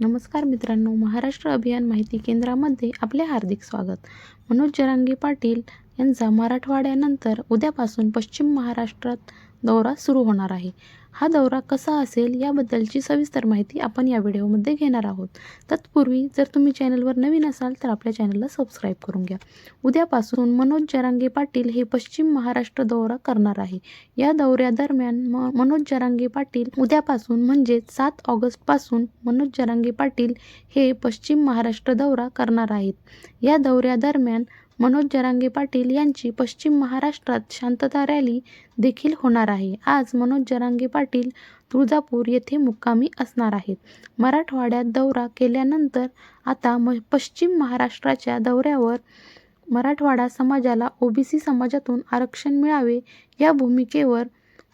नमस्कार मित्रांनो महाराष्ट्र अभियान माहिती केंद्रामध्ये आपले हार्दिक स्वागत. मनोज जरांगे पाटील यांचा मराठवाड्यानंतर उद्यापासून पश्चिम महाराष्ट्रात दौरा सुरू होणार आहे. हा दौरा कसा असेल याबद्दलची सविस्तर माहिती आपण या व्हिडिओमध्ये घेणार आहोत. तत्पूर्वी जर तुम्ही चॅनलवर नवीन असाल तर आपल्या चॅनलला सबस्क्राईब करून घ्या. उद्यापासून मनोज जरांगे पाटील हे पश्चिम महाराष्ट्र दौरा करणार आहे. या दौऱ्यादरम्यान म मनोज जरांगे पाटील उद्यापासून म्हणजेच सात ऑगस्टपासून मनोज जरांगे पाटील हे पश्चिम महाराष्ट्र दौरा करणार आहेत. या दौऱ्यादरम्यान मनोज जरांगे पाटील यांची पश्चिम महाराष्ट्रात शांतता रॅली देखील होणार आहे. आज मनोज जरांगे पाटील तुळजापूर येथे मुक्कामी असणार आहेत. मराठवाड्यात दौरा केल्यानंतर आता म पश्चिम महाराष्ट्राच्या दौऱ्यावर मराठवाडा समाजाला ओबीसी समाजातून आरक्षण मिळावे या भूमिकेवर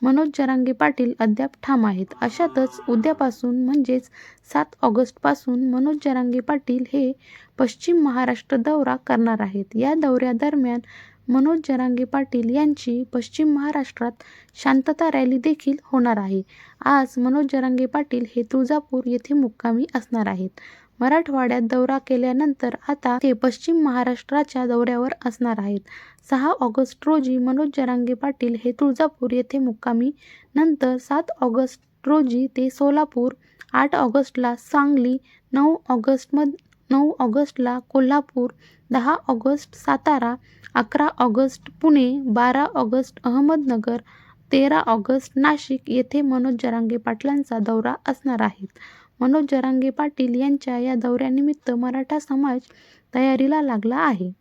मनोज जरांगे पाटील अद्याप ठाम आहेत. अशातच उद्यापासून म्हणजेच सात ऑगस्टपासून मनोज जरांगे पाटील हे पश्चिम महाराष्ट्र दौरा करणार आहेत. या दौऱ्यादरम्यान मनोज जरांगे पाटील यांची पश्चिम महाराष्ट्रात शांतता रॅली देखील होणार आहे. आज मनोज जरांगे पाटील हे तुळजापूर येथे मुक्कामी असणार आहेत. मराठवाड्यात दौरा केल्यानंतर आता ते पश्चिम महाराष्ट्राच्या दौऱ्यावर असणार आहेत. सहा ऑगस्ट रोजी मनोज जरांगे पाटील हे तुळजापूर येथे मुक्कामी. नंतर सात ऑगस्ट रोजी ते सोलापूर. आठ ऑगस्टला सांगली. नऊ ऑगस्टमध नऊ ऑगस्टला कोल्हापूर. दहा ऑगस्ट सातारा. अकरा ऑगस्ट पुणे. बारा ऑगस्ट अहमदनगर. तेरा ऑगस्ट नाशिक येथे मनोज जरांगे पाटलांचा दौरा असणार आहे. मनोज जरांगे पाटील यांच्या या दौऱ्यानिमित्त मराठा समाज तयारीला लागला आहे.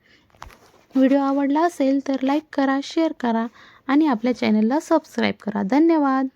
व्हिडिओ आवडला असेल तर लाईक करा शेअर करा आणि आपल्या चॅनलला सबस्क्राईब करा. धन्यवाद.